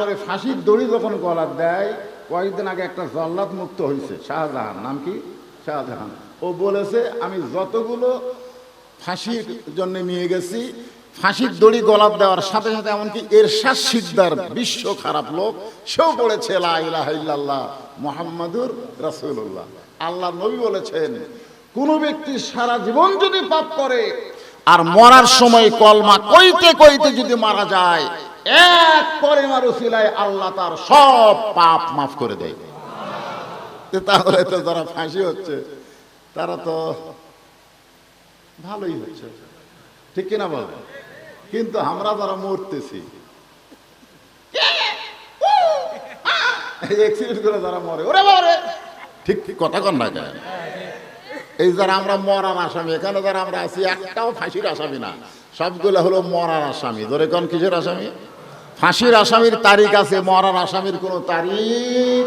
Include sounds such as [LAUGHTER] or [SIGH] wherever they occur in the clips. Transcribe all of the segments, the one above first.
তারপরে ফাঁসির দড়ি যখন গলার দেয়, কয়েকদিন আগে একটা জল্লাদ মুক্ত হয়েছে শাহজাহান, নাম কি? শাহজাহান। ও বলেছে, আমি যতগুলো ফাঁসির জন্য নিয়ে গেছি, ফাঁসির দড়ি গলাপ দেওয়ার সাথে সাথে এমনকি এরশাদ সিদ্ধার বিশ্ব খারাপ লোক, সেও বলেছে, লা ইলাহা ইল্লাল্লাহ মোহাম্মদুর রাসূলুল্লাহ। আল্লাহ নবী বলেছেন, কোন ব্যক্তি সারা জীবন যদি পাপ করে, আর মরার সময় কলমা কইতে কইতে যদি মারা যায় এক পরিমার উসিলায় আল্লাহ তার সব পাপ মাফ করে দেয়। তাহলে তো যারা ফাঁসি হচ্ছে, তারা তো ভালোই হচ্ছে। ঠিক কিনা বল কিন্তু আমরা যারা মরতেছি এক্সিডেন্ট করে যারা মরে, ওরে মরে ঠিক ঠিক কথা কন না এই যারা আমরা মরার আসামি, এখানে যারা আমরা আছি, একটাও ফাঁসির আসামি না। সবগুলো হলো মরার আসামি। ধরে কন কিসের আসামি? ফাঁসির আসামির তারিখ আছে মরার আসামির কোনো তারিখ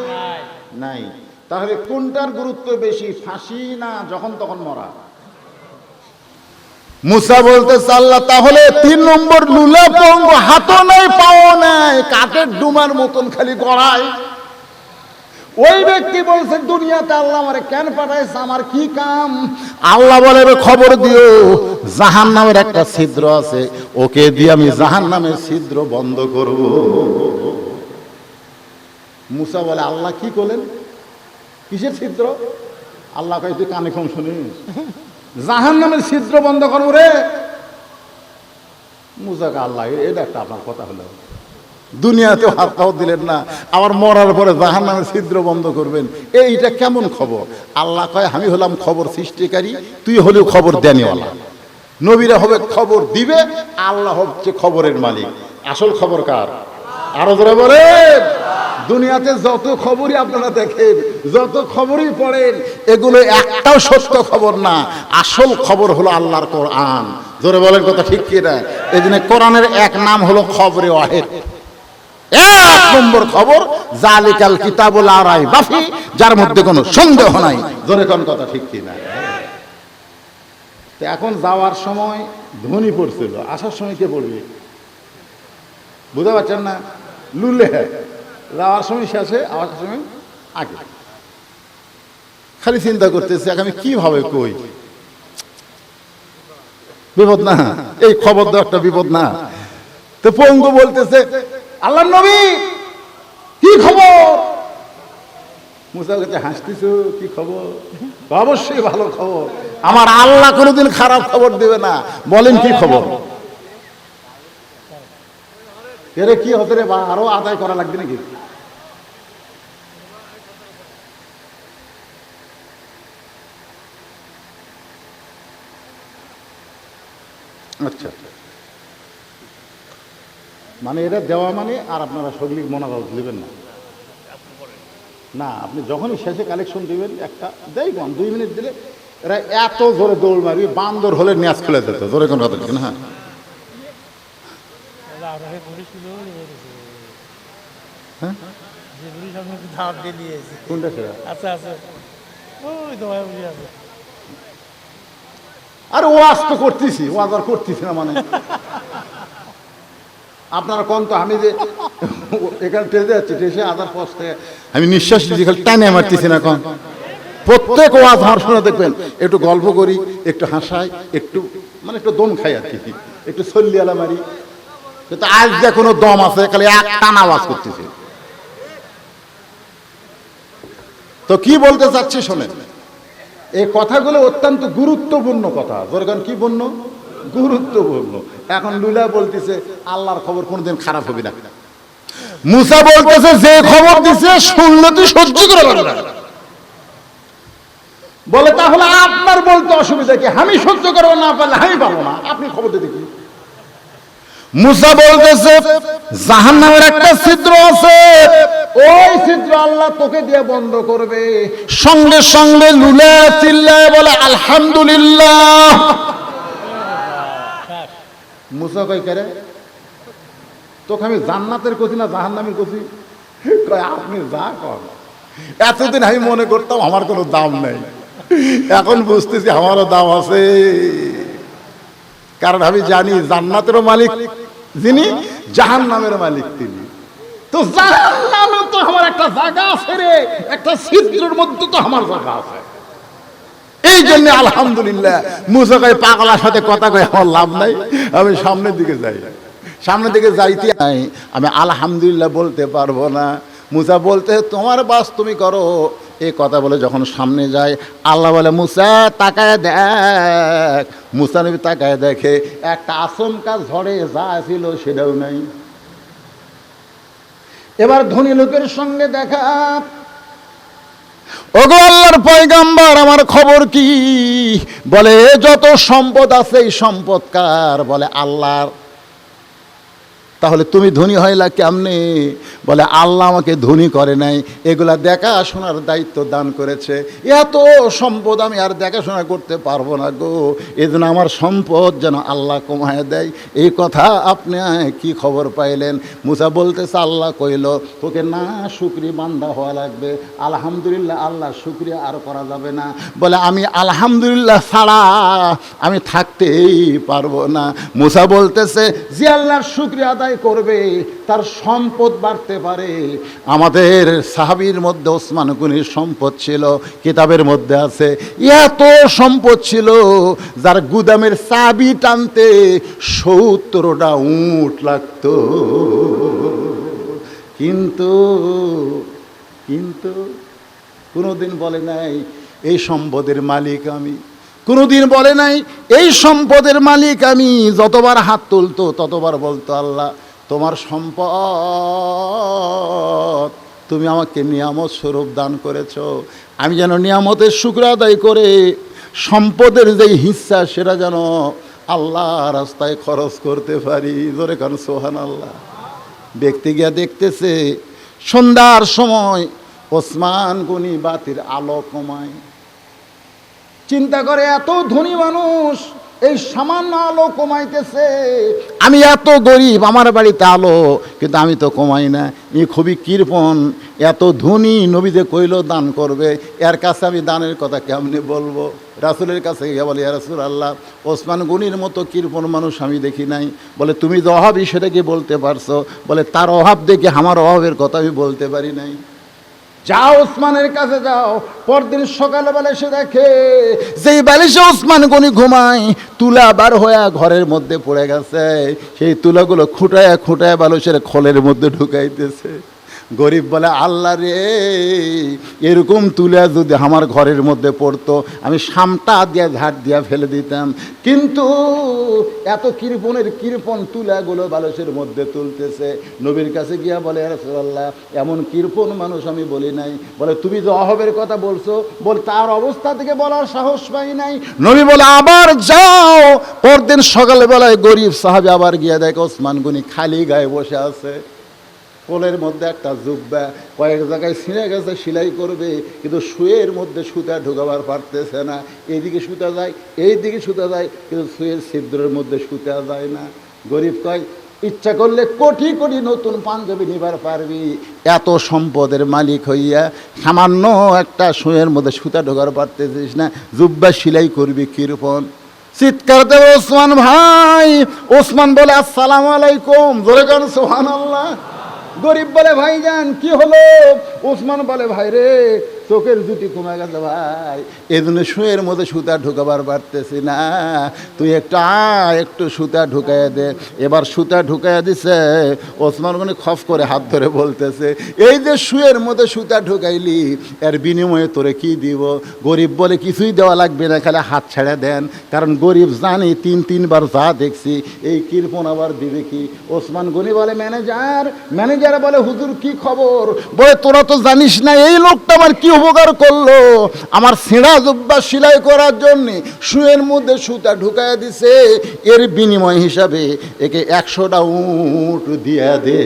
নাই। তাহলে কোনটার গুরুত্ব বেশি ফাঁসি না যখন তখন মরা? মুসা বলতে আল্লাহ তাহলে তিন নম্বর লুলা পঙ্গ হাতও নাই পাও নাই কাঠের ডুমার মতন খালি গড়ায়। ওই ব্যক্তি বলছে, দুনিয়াতে আল্লাহ আমারে কেন পাঠাইছে? আমার কি কাম? আল্লাহ বলে খবর দিও জাহান নামের একটা ছিদ্র আছে। ওকে দিয়ে আমি জাহান নামের ছিদ্র বন্ধ করব। মুসা বলে, আল্লাহ কি করলেন? কিসের ছিদ্র? আল্লাহ কয়, তুই কানে কম শুনিস। জাহান নামের ছিদ্র বন্ধ করব রে। মুসাকে আল্লাহ এটা একটা আপনার কথা হলো। দুনিয়াতে হাত পাও দিলেন না। আবার মরার পরে জাহান নামের ছিদ্র বন্ধ করবেন। এইটা কেমন খবর? আল্লাহ কয়, আমি হলাম খবর সৃষ্টিকারী, তুই হলেও খবর দেনিওয়ালা। নবীরা হবে খবর দিবে, আল্লাহ হচ্ছে খবরের মালিক। আসল খবর কার? আরও ধরে বলেন। দুনিয়াতে যত খবরই আপনারা দেখেন, যত খবরই পড়েন, এগুলো একটাও সত্য খবর না। আসল খবর হলো আল্লাহর কোরআন। ধরে বলেন কথা ঠিক কি না এই জন্য কোরআনের এক নাম হলো খবরে ওয়াহেদ। এক নম্বর খবর, জালিকাল কিতাবুল আরাই বাফি, যার মধ্যে কোনো সন্দেহ নাই। ধরে কোন কথা ঠিক কি না এখন যাওয়ার সময় ধ্বনি পড়ছিল, আসার সময় কে পড়বে? বুঝতে পারছেন না? লুলে যাওয়ার সময় শেষে আসার সময় আগে। খালি চিন্তা করতেছি আমি কীভাবে কই? বিপদ না? এই খবর তো একটা বিপদ না? তো পঙ্গু বলতেছে আল্লাহ নবী, কি খবর? মুসা কাছে হাসতেছো, কি খবর? অবশ্যই ভালো খবর। আমার আল্লাহ কোনোদিন খারাপ খবর দেবে না। বলেন কি খবর? এরে কি হতে রে বা, আরও আদায় করা লাগবে নাকি? আচ্ছা। মানে এটা দেওয়া মানে আর আপনারা সগলিক মনোভাব নেবেন না। না আপনি যখনই শেষে কালেকশন দিবেন একটা দেই কম দুই মিনিট দিলে এরা এত জোরে দৌড় মারবি বান্দর হলে ন্যাচ খেলে দিত জোরে কোন কথা না হ্যাঁ। হ্যাঁ? দিয়ে কোনটা সেরা আচ্ছা আচ্ছা। ওই তো আছে। আর ওয়াজ তো করতেছি ওয়াজ আর করতেছি না মানে। [LAUGHS] আপনারা কোন তো, আমি যে এখানে টেসে যাচ্ছি টেসে আধার পথে। আমি নিঃশ্বাস নিচ্ছি, খালি টানে মারতেছি না কোন। প্রত্যেক ওয়াজ আমার শুনে দেখবেন, একটু গল্প করি, একটু হাসাই, একটু মানে একটু দম খাই আর কি। একটু সল্লিয়ালা মারি। কিন্তু আজ যে কোনো দম আছে, খালি এক টানা আওয়াজ করতেছে। তো কি বলতে চাচ্ছি শোনেন, এই কথাগুলো অত্যন্ত গুরুত্বপূর্ণ কথা। যেরকম কি বন্য গুরুত্বপূর্ণ। এখন লুলা বলতেছে, আল্লাহর খবর কোনোদিন খারাপ হবে না। মুসা বলতেছে, যে খবর দিছে, শুনলে তুই সহ্য করে পারবে না। বলে, তাহলে আপনার বলতে অসুবিধা কি? আমি সহ্য করব না, পারলে আমি পাবো না। আপনি খবর দিতে কি? মুসা বলতেছে জাহান নামের একটা ছিদ্র আছে। ওই ছিদ্র আল্লাহ তোকে দিয়ে বন্ধ করবে। সঙ্গে সঙ্গে লুলে চিল্লায় বলে, আলহামদুলিল্লাহ। মুসা কই করে তোকে আমি জান্নাতের কছি না জাহান নামের কছি কয়, আপনি যা কর এতদিন আমি মনে করতাম আমার কোনো দাম নেই। এখন বুঝতেছি আমারও দাম আছে। কারণ আমি জানি জান্নাতেরও মালিক যিনি জাহান নামের মালিক তিনি। তো জাহান্নামে তো আমার একটা জায়গা আছে রে। একটা ছিদ্রের মধ্যে তো আমার জায়গা আছে। জন্য আলহামদুলিল্লাহ। পাগলার সাথে কথা আমার লাভ নাই। আমি সামনের দিকে যাই। সামনের দিকে যাইতে নাই। আমি আলহামদুলিল্লাহ বলতে পারব না। মুসা বলতে, তোমার বাস তুমি করো। এই কথা বলে যখন সামনে যায়, আল্লাহ বলে, মুসা, তাকায় দেখ। মুসা নবী তাকায় দেখে, একটা আচমকা ঝড়ে যা ছিল সেটাও নাই। এবার ধনী লোকের সঙ্গে দেখা ওগো আল্লাহর পয়গাম্বার, আমার খবর কি? বলে, যত সম্পদ আছে, এই সম্পদ কার? বলে, আল্লাহর তাহলে তুমি ধনী হইলা কেমনে? বলে, আল্লাহ আমাকে ধনী করে নাই। এগুলা দেখাশোনার দায়িত্ব দান করেছে। এত সম্পদ আমি আর দেখাশোনা করতে পারব না গো। এজন্য আমার সম্পদ যেন আল্লাহ কমায় দেয়। এই কথা আপনি কি খবর পাইলেন? মুসা বলতেছে, আল্লাহ কইল, তোকে না শুক্রি বান্দা হওয়া লাগবে। আলহামদুলিল্লাহ, আল্লাহ শুক্রিয়া আর করা যাবে না। বলে, আমি আলহামদুলিল্লাহ ছাড়া আমি থাকতেই পারব না। মুসা বলতেছে, যে আল্লাহর শুক্রিয়া আদায় করবে, তার সম্পদ বাড়তে পারে। আমাদের সাহাবির মধ্যে ওসমান গনির সম্পদ ছিল, কিতাবের মধ্যে আছে। এত সম্পদ ছিল, যার গুদামের চাবি টানতে সত্তরটা উঁট লাগতো। কিন্তু কিন্তু কোনোদিন বলে নাই, এই সম্পদের মালিক আমি। কোনোদিন বলে নাই, এই সম্পদের মালিক আমি, যতবার হাত তুলতো, ততবার বলতো, আল্লাহ, তোমার সম্পদ তুমি আমাকে নিয়ামত স্বরূপ দান করেছ। আমি যেন নিয়ামতের শুক্র আদায় করে সম্পদের যেই হিস্সা, সেটা যেন আল্লাহ রাস্তায় খরচ করতে পারি। ধরে কারণ সোহান আল্লাহ ব্যক্তি গিয়া দেখতেছে, সন্ধ্যার সময় ওসমান গনি বাতির আলো কমায়। চিন্তা করে এত ধনী মানুষ, এই সামান্য আলো কমাইতেছে। আমি এত গরিব, আমার বাড়িতে আলো, কিন্তু আমি তো কমাই না। ই খুবই কৃপণ, এত ধনী নবীতে কইল দান করবে, এর কাছে আমি দানের কথা কেমনি বলব? রাসুলের কাছে গিয়ে বলে রাসুল আল্লাহ ওসমান গনির মতো কৃপণ মানুষ আমি দেখি নাই। বলে, তুমি যে অভাবই সেটা কি বলতে পারছ? বলে, তার অভাব দেখে আমার অভাবের কথা আমি বলতে পারি নাই। যাও ওসমানের কাছে যাও, পরদিন সকালবেলা সে দেখে, যেই বালিশে ওসমান গনি ঘুমায়, তুলা বার হয়ে ঘরের মধ্যে পড়ে গেছে। সেই তুলাগুলো খুঁটায় খুঁটায় বালিশের খলের মধ্যে ঢুকাইতেছে। গরিব বলে, আল্লাহ রে, এরকম তুলে যদি আমার ঘরের মধ্যে পড়তো, আমি সামটা দিয়া ঝাড় দিয়া ফেলে দিতাম। কিন্তু এত কৃপণের কৃপণ তুলাগুলো বালসের মধ্যে তুলতেছে। নবীর কাছে গিয়া বলে রাসূলুল্লাহ, এমন কৃপণ মানুষ আমি বলি নাই। বলে, তুমি যে অহবের কথা বলছো, বল, তার অবস্থা থেকে বলার সাহস পাই নাই। নবী বলে, আবার যাও। পরদিন সকালবেলায় গরিব সাহাবি আবার গিয়া দেখে ওসমান গনি খালি গায়ে বসে আছে। কোলের মধ্যে একটা জুব্বা কয়েক জায়গায় ছিঁড়ে গেছে, সেলাই করবে, কিন্তু শুয়ের মধ্যে সুতা ঢোকাবার পারতেছে না। এইদিকে সুতা যায় এই দিকে সুতা যায়, কিন্তু শুয়ের ছিদ্রের মধ্যে সুতা যায় না। গরিব কয়, ইচ্ছা করলে কোটি কোটি নতুন পাঞ্জাবি নিবার পারবি। এত সম্পদের মালিক হইয়া সামান্য একটা শুয়ের মধ্যে সুতা ঢোকার পারতেছিস না। জুব্বা সেলাই করবি কিরপন চিৎকার দেবে ওসমান ভাই। ওসমান বলে, আসসালামু আলাইকুম। জোরে কারণ সোহান আল্লাহ গরিব বলে ভাই যান কি হলো? উসমান বলে ভাই রে চোখের জুটি কমে গেছে ভাই। এই জন্য শুয়ের মধ্যে সুতা ঢুকাবার পারতেছি না। তুই একটু একটু সুতা ঢুকাইয়া দে। এবার সুতা ঢুকাইয়া দিছে, ওসমান গনি খফ করে হাত ধরে বলতেছে, এই যে শুয়ের মধ্যে সুতা ঢুকাইলি, এর বিনিময়ে তোরে কি দিব? গরিব বলে কিছুই দেওয়া লাগবে না, খালি হাত ছেড়ে দেন। কারণ গরিব জানি, তিন, তিনবার যা দেখছি, এই কৃপণ আবার দিবে কি ওসমান গনি বলে, ম্যানেজার ম্যানেজার বলে, হুজুর কি খবর? বলে, তোরা তো জানিস না, এই লোকটা আমার কি উপকার করল। আমার ছেঁড়া জুব্বা সেলাই করার জন্য শুয়ের মধ্যে সুতা ঢুকায় দিছে। এর বিনিময় হিসাবে একে একশোটা উঁট দিয়া দে।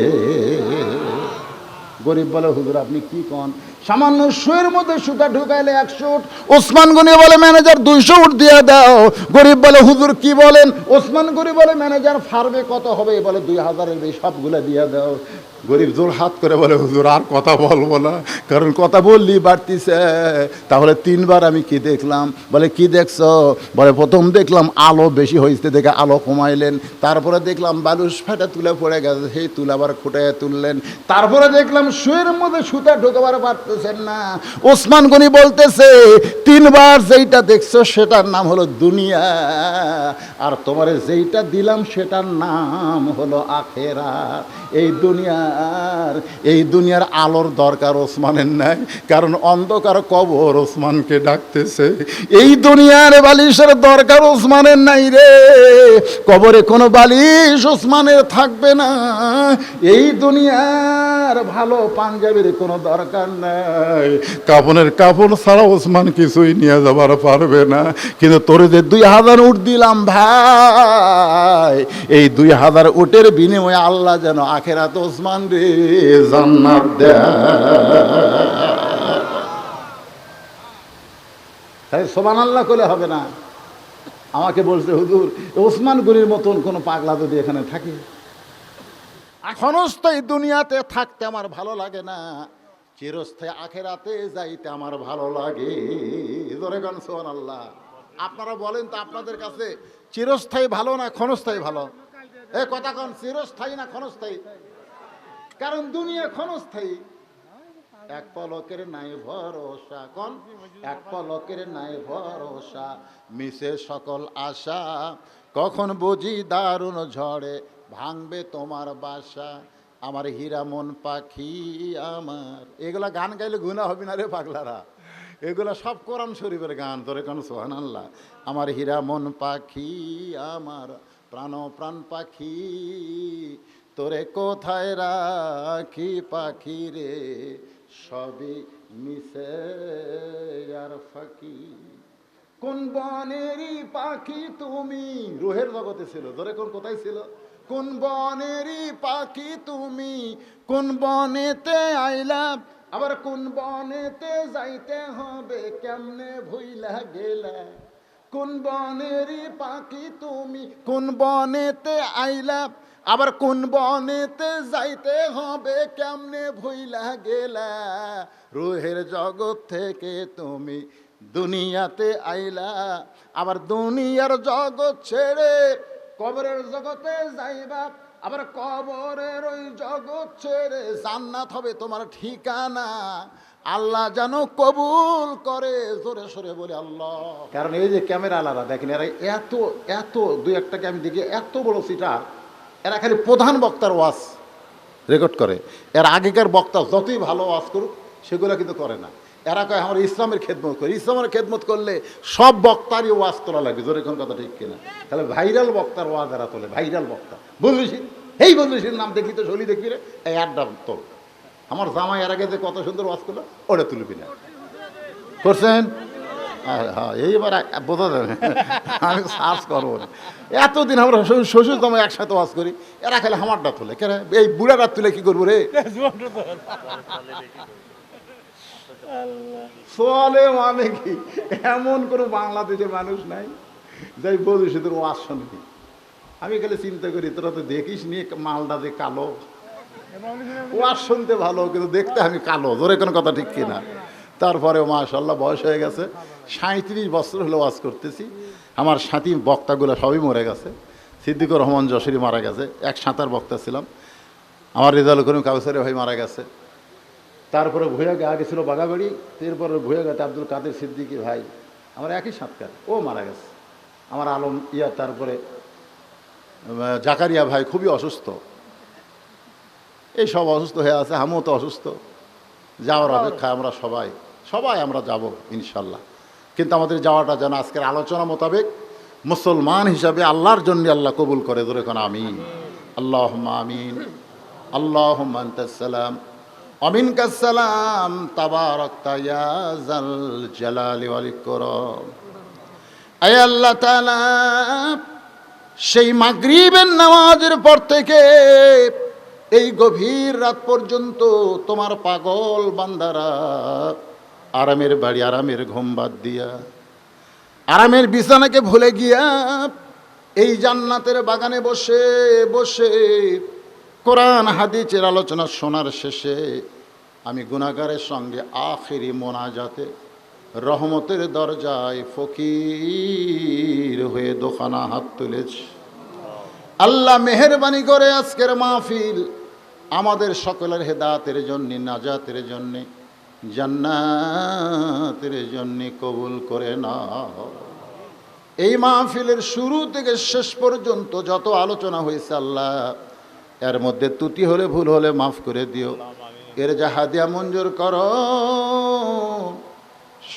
গরিব বলে, হুজুর, আপনি কি কন? সামান্য শুয়ের মধ্যে সুতা ঢুকাইলে একশো উট। ওসমান গনি বলে, ম্যানেজার, দুইশো উঠ দিয়ে দাও। গরিব বলে, হুজুর, কি বলেন? ওসমান গনি বলে, ম্যানেজার, ফার্মে কত হবে? বলে, দুই হাজারের বেশি সবগুলো দিয়ে দাও। গরিব জোর হাত করে বলে, হুজুর, আর কথা বলব না। কারণ কথা বললি বাড়তিছে। তাহলে তিনবার আমি কি দেখলাম? বলে, কি দেখছ? বলে, প্রথম দেখলাম আলো বেশি হয়েছে দেখে আলো কমাইলেন। তারপরে দেখলাম বালুস ফেটে তুলে পড়ে গেছে, সেই তুলে আবার তুললেন। তারপরে দেখলাম শুয়ের মধ্যে সুতা ঢোকাবার পারতেছেন না। ওসমান গনি বলতেছে, তিনবার যেইটা দেখছ সেটার নাম হলো দুনিয়া। আর তোমারে যেইটা দিলাম সেটার নাম হলো আখেরা এই দুনিয়ার এই দুনিয়ার আলোর দরকার ওসমানের নাই, কারণ অন্ধকার কবর ওসমানকে ডাকতেছে। এই দুনিয়ার বালিশের দরকার ওসমানের নাই রে, কবরে কোনো বালিশ ওসমানের থাকবে না। এই দুনিয়ার ভালো পাঞ্জাবির কোনো দরকার নাই। কাপনের কাপড় ছাড়া ওসমান কিছুই নিয়ে যাবার পারবে না। কিন্তু তোর যে দুই হাজার উঠ দিলাম ভাই, এই দুই হাজার উটের বিনিময়ে আল্লাহ যেন আখেরাত ওসমান রে জান্নাত তাই সোমান আল্লাহ করলে হবে না। আমাকে বলছে, হুজুর ওসমান গনির মতন কোনো পাগলা যদি এখানে থাকে? ক্ষণস্থায়ী দুনিয়াতে থাকতে আমার ভালো লাগে না। চিরস্থায়ী আখেরাতে যাইতে আমার ভালো লাগে। ধরে গান সোহান আল্লাহ আপনারা বলেন তো আপনাদের কাছে চিরস্থায়ী ভালো না ক্ষণস্থায়ী ভালো? এ কথা কন, চিরস্থায়ী না ক্ষণস্থায়ী? কারণ দুনিয়া ক্ষণস্থায়ী। এক পলকের নাই ভরসা, কন? এক পলকের নাই ভরসা, মিশে সকল আশা। কখন বুঝি দারুণ ঝড়ে ভাঙবে তোমার বাসা। আমার হীরামন পাখি আমার। এগুলা গান গাইলে গুণা হবে না রে পাগলারা। এগুলা সব কোরআন শরীফের গান, তোরে কোন সোহান আল্লাহ আমার হীরামন পাখি আমার, প্রাণ প্রাণ পাখি। তোরে কোথায় রাখি পাখি রে? সবই মিশে আর ফাঁকি। কোন বনেরই পাখি তুমি? রোহের জগতে ছিল ধরে কোন কোথায় ছিল? কোন বনেরই পাখি তুমি? কোন বনেতে আইলাম? আবার কোন বনেতে যাইতে হবে? কেমনে ভুইলা গেলা? কোন বনেরই পাখি তুমি? কোন বনেতে আইলা আবার কোন বনেতে যাইতে হবে, কেমনে ভুইলা গেলা? রুহের জগৎ থেকে তুমি দুনিয়াতে আইলা। আবার দুনিয়ার জগৎ ছেড়ে কবরের জগতে যাইবা। আবার কবরের ওই জগৎ ছেড়ে জান্নাত হবে তোমার ঠিকানা। আল্লাহ যেন কবুল করে, জোরে সরে বলে আল্লাহ। কারণ এই যে ক্যামেরা আলাদা, দেখেন এরা এত এত, দুই একটাকে আমি দেখি, এত বড় সিটার। এরা খালি প্রধান বক্তার ওয়াজ রেকর্ড করে। এর আগেকার বক্তা যতই ভালো ওয়াজ করুক, সেগুলো কিন্তু করে না। এরা কয়, আমার ইসলামের খেদমত করে। ইসলামের খেদমত করলে সব বক্তারই ওয়াজ তোলা লাগবে। জোরে কোন কথা ঠিক কিনা? তাহলে ভাইরাল বক্তার ওয়াজ এরা তোলে, ভাইরাল বক্তা। বন্ধুশীল এই বুঝলিস নাম দেখি তো, শলি দেখবি রে। এই আড্ডা তোল। আমার জামাই এর আগে যে কত সুন্দর ওয়াজ করল, ওটা তুলবি না। করছেন? হ্যাঁ হ্যাঁ এইবার বোঝা যাবে। আমি সার্চ করব না। এতদিন আমরা শ্বশুর- জামাই একসাথে ওয়াজ করি, এরা খালি হামারটা তোলে কেন? এই বুড়াটা তুলে কি করব রে? চলে মানে কি? এমন কোনো বাংলাদেশের মানুষ নাই, যাই বলি তোর ওয়াজ শুনবি। আমি খালি চিন্তা করি, তোরা তো দেখিস নি মালটা যে কালো। ওয়াজ শুনতে ভালো, কিন্তু দেখতে আমি কালো। জোরে কোনো কথা ঠিক কিনা। তারপরে মাশাল্লাহ বয়স হয়ে গেছে। সাঁত্রিশ বছর হলো ওয়াজ করতেছি। আমার সাথী বক্তাগুলো সবই মরে গেছে। সিদ্দিকুর রহমান যশোরী মারা গেছে। এক সাঁতার বক্তা ছিলাম। আমার রেজাল করিম কাউসারি ভাই মারা গেছে। তারপরে ভুয়া গা গেছিল বাগাবাড়ি এরপরে ভুয়া গাতে আব্দুল কাদের সিদ্দিকি ভাই। আমার একই সাঁতকার। ও মারা গেছে। আমার আলম ইয়া তারপরে জাকারিয়া ভাই খুবই অসুস্থ। এই সব অসুস্থ হয়ে আছে। আমিও তো অসুস্থ। যাওয়ার অপেক্ষা আমরা সবাই সবাই আমরা যাব ইনশাল্লাহ। কিন্তু আমাদের যাওয়াটা যেন আজকের আলোচনা মোতাবেক মুসলমান হিসাবে আল্লাহর জন্য আল্লাহ কবুল করে। ধরে কোন আমিন। আল্লাহ আমিন। আল্লাহ সালাম। অমিন কাসালাম ইকরাম। আয় আল্লাহ তাআলা, সেই মাগরিবের নামাজের পর থেকে এই গভীর রাত পর্যন্ত তোমার পাগল বান্দারা আরামের বাড়ি, আরামের ঘুম বাদ দিয়া। আরামের বিছানাকে ভুলে গিয়া এই জান্নাতের বাগানে বসে বসে কোরআন হাদিচের আলোচনা শোনার শেষে আমি গুণাগারের সঙ্গে আখেরি মোনাজাতে রহমতের দরজায় ফকির হয়ে দোকানা হাত তুলেছি। আল্লাহ মেহরবানি করে আজকের মাহফিল আমাদের সকলের হেদাতের জন্যে, নাজাতের জন্যে। জান্নাতের জন্য কবুল করে না এই মাহফিলের শুরু থেকে শেষ পর্যন্ত যত আলোচনা হয়েছে আল্লাহ, এর মধ্যে তুতি হলে ভুল হলে মাফ করে দিও। এর যা হাদিয়া মঞ্জুর কর।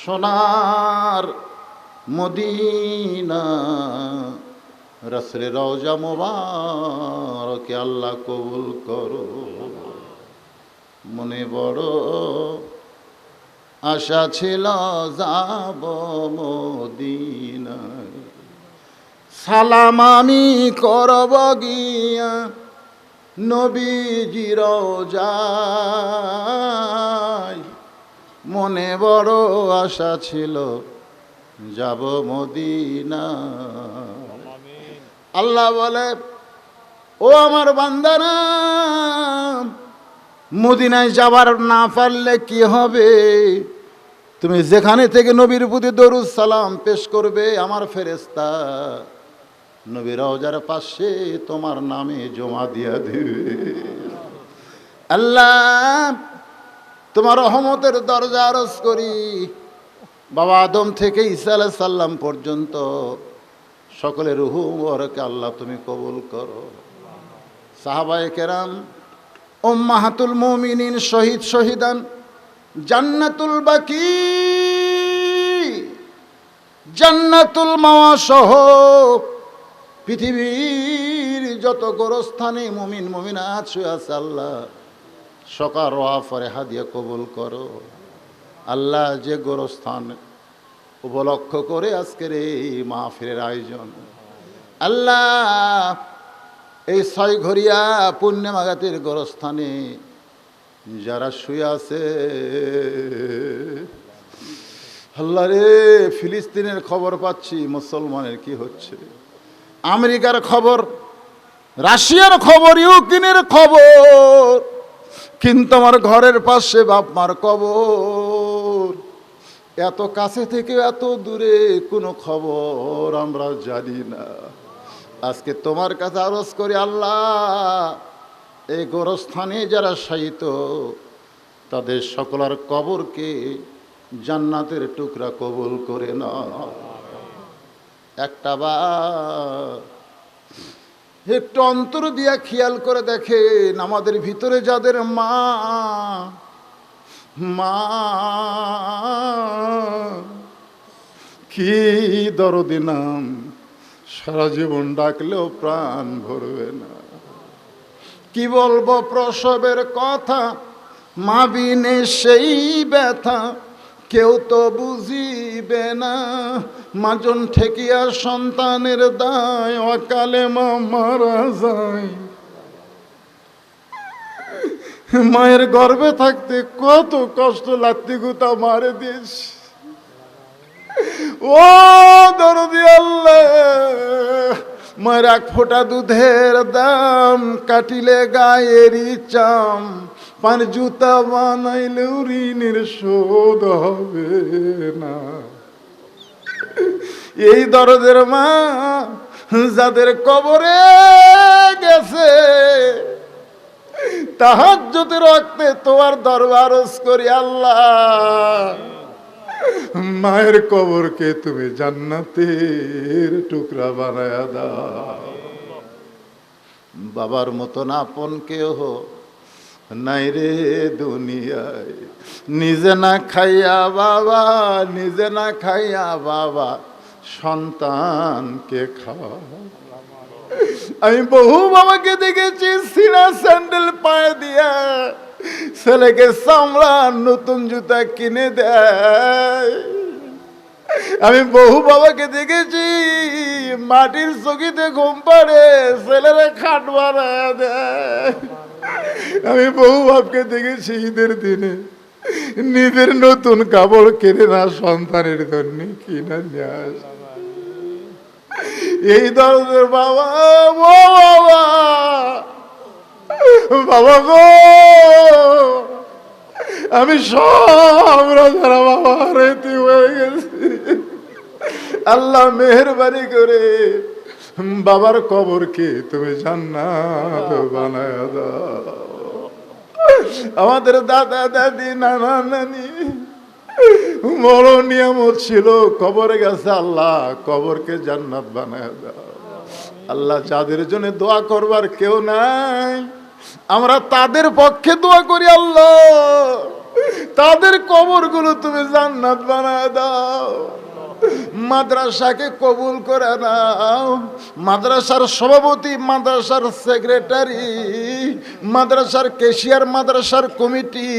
সোনার মদিনা রসরে রওজা মোবারকে আল্লাহ কবুল করো। মনে বড় আশা ছিল যাব মদিনায়। সালাম আমি করব গিয়া নবীজির যাই মনে বড় আশা ছিল যাব মদিনা আল্লাহ বলে ও আমার বান্দারা মদিনায় যাবার না পারলে কি হবে? তুমি যেখানে থেকে নবীর প্রতি দরুদ সালাম পেশ করবে, আমার ফেরেস্তা নবীর রওজার পাশে তোমার নামে জমা দিয়া দেবে। আল্লাহ, তোমার রহমতের দরজা আরজ করি। বাবা আদম থেকে ঈসা আলাইহিস সাল্লাম পর্যন্ত সকলের রুহু ওরকে আল্লাহ তুমি কবুল করো। সাহাবায়ে কেরাম ওম্মাহাতুল মুমিনিন শহীদ শহীদান, জান্নাতুল বাকি, জান্নাতুল মাওয়া সহ পৃথিবীর যত গোরস্থানে মুমিন মুমিনা আছে আছে আল্লাহ। সকার ওয়াফরে হাদিয়া কবুল করো। আল্লাহ যে গোরস্থান উপলক্ষ করে আজকের এই মাহফিলের আয়োজন। আল্লাহ এই ছয় ঘরিয়া পুণ্যমাগাতির গোরস্থানে যারা শুয়ে আছে, আল্লাহ রে, ফিলিস্তিনের খবর পাচ্ছি, মুসলমানের কি হচ্ছে? আমেরিকার খবর, রাশিয়ার খবর, ইউক্রেনের খবর, কিন্তু আমার ঘরের পাশে বাপ মার কবর। এত কাছে থেকে এত দূরে কোনো খবর আমরা জানি না। আজকে তোমার কাছে আরজ করি আল্লাহ, এই গোরস্থানে যারা শায়িত, তাদের সকলার কবরকে জান্নাতের টুকরা কবুল করে না একটা বা একটু অন্তর দিয়া খেয়াল করে দেখেন, আমাদের ভিতরে যাদের মা মা, কি দরদি নাম। সারা জীবন ডাকলেও প্রাণ ভরবে না। কি বলব প্রসবের কথা? মা বিনে সেই ব্যথা, কেউ তো বুঝিবে না। মাজন ঠেকিয়া সন্তানের দায়, অকালে মা মারা যায়। মায়ের গর্ভে থাকতে কত কষ্ট লাত্তি গুতা মারে দিস ও দরদি আল্লাহ, মায়ের এক ফোঁটা দুধের দাম কাটিলে গায়েরই চাম, পান জুতা বানাইলেও ঋণের শোধ হবে না। এই দরদের মা যাদের কবরে গেছে তাহার যদি রক্তে তোমার দরবার করি আল্লাহ। মায়ের কবরকে তুমি জান্নাতের টুকরা বানায়া দাও। বাবার মতন আপন কেহ নাই রে দুনিয়ায়। নিজে না খাইয়া বাবা, নিজে না খাইয়া বাবা, সন্তানকে খাওয়া। আমি বহু বাবাকে দেখেছি সিনা স্যান্ডেল পায়ে দিয়া। ছেলেকে চামড়া নতুন জুতা কিনে দেয়। আমি বহু বাবাকে দেখেছি, মাটির চকিতে ঘুম পাড়ে ছেলেরা খাট বানায় দেয়। আমি বহু বাপকে দেখেছি ঈদের দিনে, নিজের নতুন কাপড় কেনে না সন্তানের জন্য কিনা নিয়ে এই দরদের বাবা, ও বাবা বাবা গো! আমি সব রাজারা বাবা রেতি হয়ে গেছি। আল্লাহ মেহরবানি করে বাবার কবরকে তুমি জান্নাত বানায় দাও। আমাদের দাদা, দাদি, নানা, নানি, বড় নিয়ামত ছিল, কবরে গেছে আল্লাহ, কবরকে জান্নাত বানায় দাও। আল্লাহ যাদের জন্য দোয়া করবার কেউ নাই। আমরা তাদের পক্ষে দোয়া করি, আল্লাহ। তাদের কবরগুলো তুমি জান্নাত বানায় দাও। মাদ্রাসাকে কবুল করে নাও। মাদ্রাসার সভাপতি, মাদ্রাসার সেক্রেটারি, মাদ্রাসার কেশিয়ার, মাদ্রাসার কমিটি,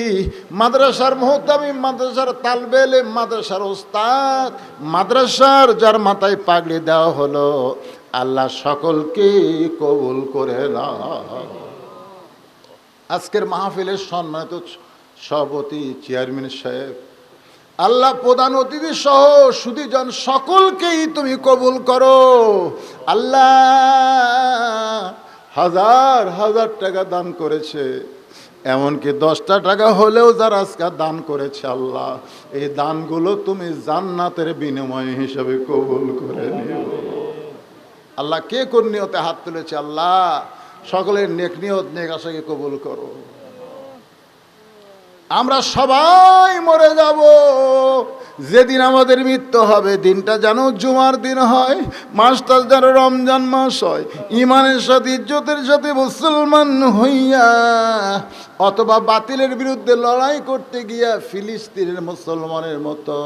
মাদ্রাসার মোহতামি, মাদ্রাসার তালবেলে, মাদ্রাসার ওস্তাদ, মাদ্রাসার যার মাথায় পাগড়ি দেওয়া হলো, আল্লাহ সকলকে কবুল করে নাও। আজকের মাহফিলের সম্মানিত সভাপতি চেয়ারম্যান সাহেব, আল্লাহ প্রধান অতিথি সহ সুদীজন সকলকেই তুমি কবুল করো। আল্লাহ হাজার হাজার টাকা দান করেছে, এমনকি দশটা টাকা হলেও যারা আজকে দান করেছে আল্লাহ, এই দানগুলো তুমি জান্নাতের বিনিময় হিসাবে কবুল করে নিও। আল্লাহ কে কোন নিয়তে হাত তুলেছে? আল্লাহ সকলের নেক নিয়ত, নেক আশাকে কবুল করো। আমরা সবাই মরে যাব। যেদিন আমাদের মৃত্যু হবে, দিনটা যেন জুমার দিন হয় মাসটা যেন রমজান মাস হয়। ইমানের সাথে, ইজ্জতের সাথে মুসলমান হইয়া, অথবা বাতিলের বিরুদ্ধে লড়াই করতে গিয়া ফিলিস্তিনের মুসলমানের মতো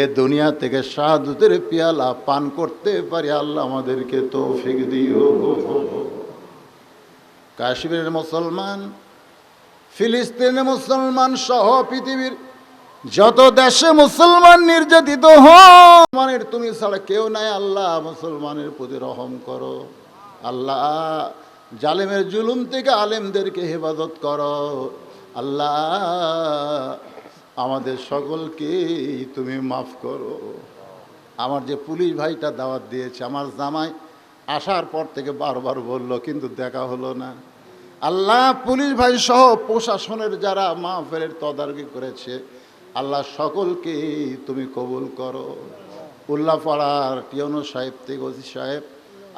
এ দুনিয়া থেকে সাধুদের পিয়ালা পান করতে পারি, আল্লাহ আমাদেরকে তো তৌফিক দিও। কাশ্মীরের মুসলমান, ফিলিস্তিনের মুসলমান সহ পৃথিবীর যত দেশে মুসলমান নির্যাতিত হনের তুমি ছাড়া কেউ নাই, আল্লাহ মুসলমানের প্রতি রহম করো। আল্লাহ জালেমের জুলুম থেকে আলেমদেরকে হেফাজত করো। আল্লাহ আমাদের সকলকে তুমি মাফ করো। আমার যে পুলিশ ভাইটা দাওয়াত দিয়েছে, আমার জামাই আসার পর থেকে বারবার বলল, কিন্তু দেখা হলো না। আল্লাহ, পুলিশ ভাই সহ প্রশাসনের যারা মাহফিলের তদারকি করেছে, আল্লাহ সকলকে তুমি কবুল করো। উল্লাপাড়ার টিয়নো সাহেব ওসি সাহেব,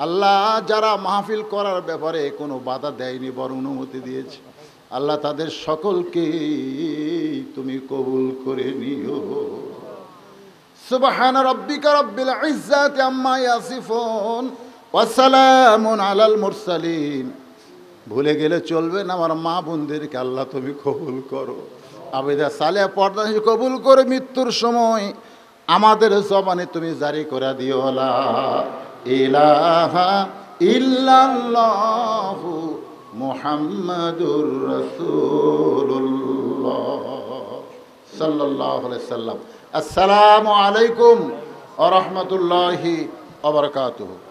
আল্লাহ যারা মাহফিল করার ব্যাপারে কোনো বাধা দেয়নি বরং অনুমতি দিয়েছে, আল্লাহ তাদের সকলকে তুমি কবুল করে নিও। সুবহান রব্বিকা রব্বিল ইজ্জাতি আম্মা ইয়াসিফুন। ওয়া সালামুন আলাল মুরসালিন। ভুলে গেলে চলবে না আমার মা বোনদেরকে, আল্লাহ তুমি কবুল করো। আবেদা সালে পর্দা কবুল করে মৃত্যুর সময় আমাদের জবানে তুমি জারি করে দিও ইলাহা ইল্লাল্লাহু মুহাম্মাদুর রাসূলুল্লাহ সাল্লাল্লাহু আলাইহি সাল্লাম আসসালামু আলাইকুম ওয়া রাহমাতুল্লাহি ওয়া